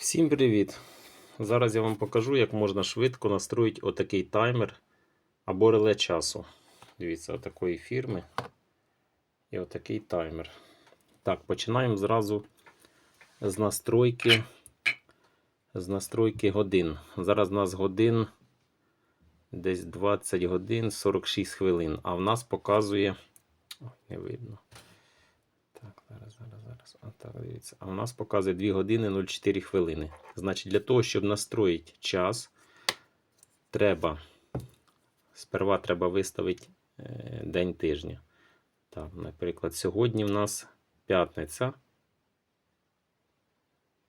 Всім привіт! Зараз я вам покажу, як можна швидко настроїти отакий таймер або реле часу. Дивіться, отакої фірми. І отакий таймер. Так, починаємо зразу з настройки, з настройки годин. Зараз у нас годин десь 20 годин 46 хвилин, а в нас показує. Не видно. Зараз. А, так, дивіться. А у нас показує 2 години 04 хвилини. Значить, для того, щоб настроїти час, треба. Сперва треба виставити е, день тижня. Так, наприклад, сьогодні в нас п'ятниця.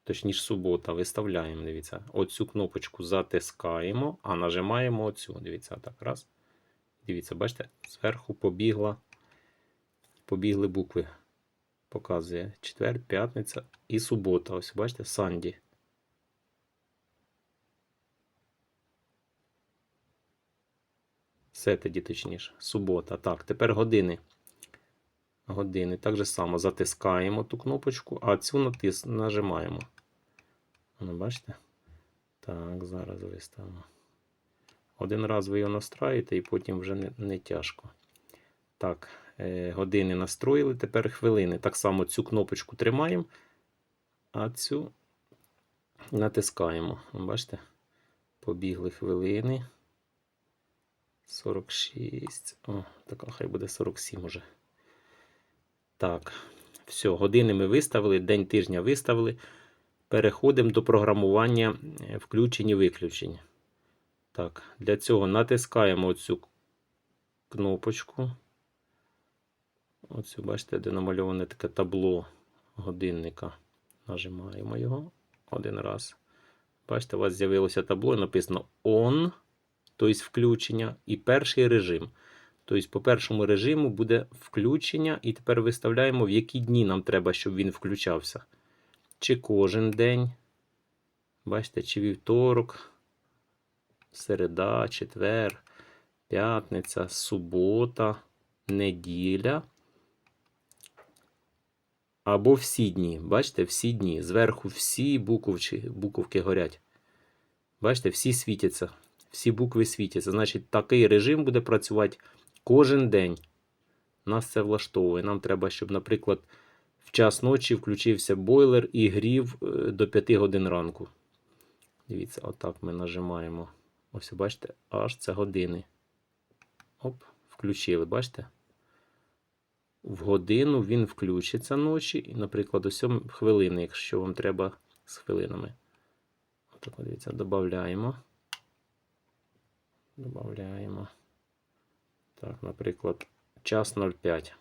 Точніше, субота. Виставляємо, дивіться. Оцю кнопочку затискаємо, а нажимаємо оцю. Дивіться, так, раз. Дивіться, бачите, зверху побігла, побігли букви показує четвер, п'ятниця і субота. Ось бачите, Санді. Сетеді, точніше, субота. Так, тепер години. Години. Так же само затискаємо ту кнопочку, а цю натис... нажимаємо. Ну, бачите? Так, зараз виставимо. Один раз ви його настраїте і потім вже не, не тяжко. Так, години настроїли, тепер хвилини. Так само цю кнопочку тримаємо, а цю натискаємо. Бачите? Побігли хвилини. 46. О, так, хай буде 47 уже. Так, все, години ми виставили, день тижня виставили. Переходимо до програмування е, включень-виключень. Так, для цього натискаємо цю кнопочку. Оцю, бачите, де намальоване таке табло годинника. Нажимаємо його один раз. Бачите, у вас з'явилося табло, написано ON, тобто включення, і перший режим. Тобто, по першому режиму буде включення, і тепер виставляємо, в які дні нам треба, щоб він включався. Чи кожен день. Бачите, чи вівторок, середа, четвер, п'ятниця, субота, неділя. Або всі дні. Бачите, всі дні. Зверху всі буковчі, буковки горять. Бачите, всі світяться. Всі букви світяться. Значить, такий режим буде працювати кожен день. Нас це влаштовує. Нам треба, щоб, наприклад, в час ночі включився бойлер і грів е, до 5 годин ранку. Дивіться, отак ми нажимаємо. Ось, бачите, аж це години. Оп, включили, бачите? В годину він включиться ночі, і, наприклад, о 7 хвилини, якщо вам треба з хвилинами. Отак, дивіться, додаємо. Додаємо. Так, наприклад, час 05.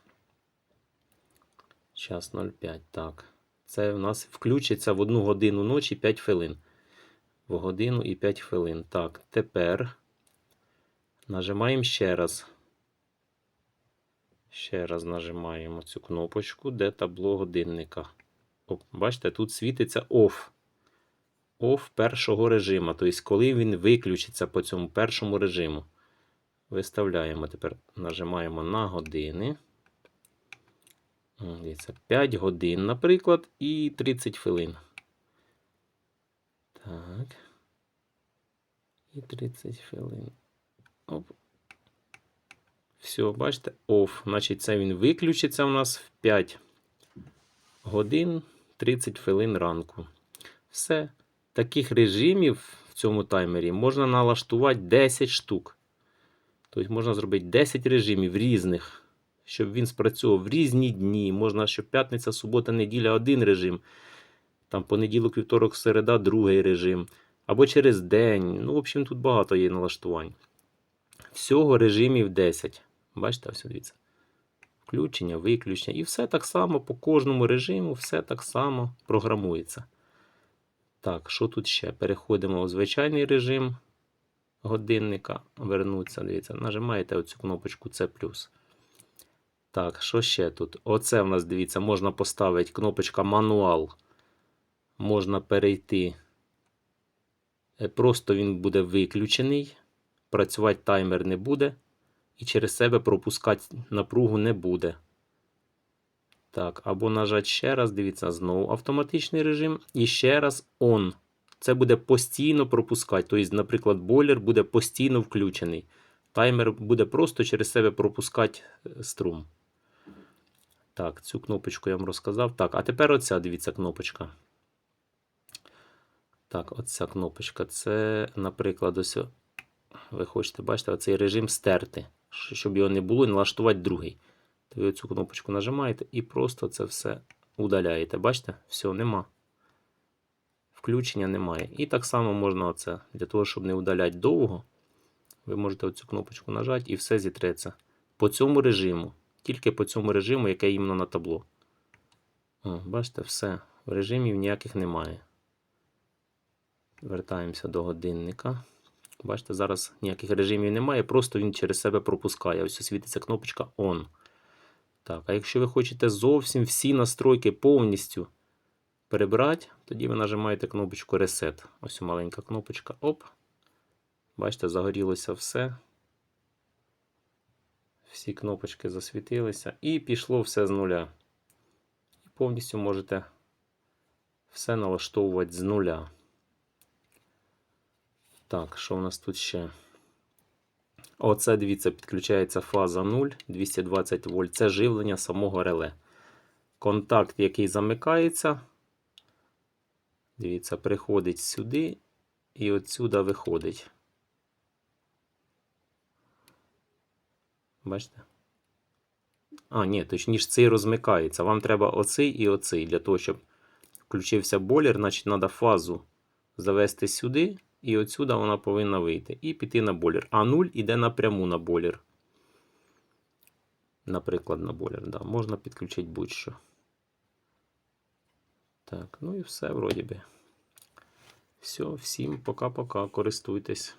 Час 05. Так. Це в нас включиться в одну годину ночі 5 хвилин. В годину і 5 хвилин. Так, тепер нажимаємо ще раз. Ще раз нажимаємо цю кнопочку, де табло годинника. О, бачите, тут світиться OFF. OFF першого режиму. Тобто, коли він виключиться по цьому першому режиму. Виставляємо тепер, нажимаємо на години. Дивіться, 5 годин, наприклад, і 30 хвилин. Так. І 30 хвилин. Все, бачите, off. Значить, це він виключиться у нас в 5 годин 30 хвилин ранку. Все. Таких режимів в цьому таймері можна налаштувати 10 штук. Тобто можна зробити 10 режимів різних, щоб він спрацьовував в різні дні. Можна, щоб п'ятниця, субота, неділя один режим. Там понеділок, вівторок, середа, другий режим. Або через день. Ну, в общем, тут багато є налаштувань. Всього режимів 10. Бачите, ось дивіться. Включення, виключення. І все так само по кожному режиму, все так само програмується. Так, що тут ще? Переходимо у звичайний режим годинника. Вернуться, дивіться, нажимаєте оцю кнопочку C. Так, що ще тут? Оце в нас, дивіться, можна поставити кнопочка мануал. Можна перейти. Е, Просто він буде виключений. Працювати таймер не буде і через себе пропускати напругу не буде. Так, або нажати ще раз, дивіться, знову автоматичний режим. І ще раз on. Це буде постійно пропускати. Тобто, наприклад, бойлер буде постійно включений. Таймер буде просто через себе пропускати е, струм. Так, цю кнопочку я вам розказав. Так, а тепер оця, дивіться, кнопочка. Так, оця кнопочка. Це, наприклад, ось ви хочете бачите, оцей режим стерти. Щоб його не було, і налаштувати другий. То ви цю кнопочку нажимаєте і просто це все удаляєте. Бачите? Все, нема. Включення немає. І так само можна оце. Для того, щоб не удаляти довго, ви можете оцю кнопочку нажати і все зітреться. По цьому режиму. Тільки по цьому режиму, яке іменно на табло. О, бачите, все. Режимів ніяких немає. Вертаємося до годинника. Бачите, зараз ніяких режимів немає, просто він через себе пропускає. Ось світиться кнопочка On. Так, а якщо ви хочете зовсім всі настройки повністю перебрати, тоді ви нажимаєте кнопочку Reset. Ось маленька кнопочка. Оп. Бачите, загорілося все. Всі кнопочки засвітилися. І пішло все з нуля. І повністю можете все налаштовувати з нуля. Так, що у нас тут ще? Оце, дивіться, підключається фаза 0, 220 вольт. Це живлення самого реле. Контакт, який замикається, дивіться, приходить сюди і отсюда виходить. Бачите? А, ні, точніше, цей розмикається. Вам треба оцей і оцей. Для того, щоб включився бойлер, значить, треба фазу завести сюди, і отсюда вона повинна вийти. І піти на болір. А 0 іде напряму на болір. Наприклад, на болір. Да. Можна підключити будь-що. Так, ну і все, вроді би. Все, всім пока-пока. Користуйтесь.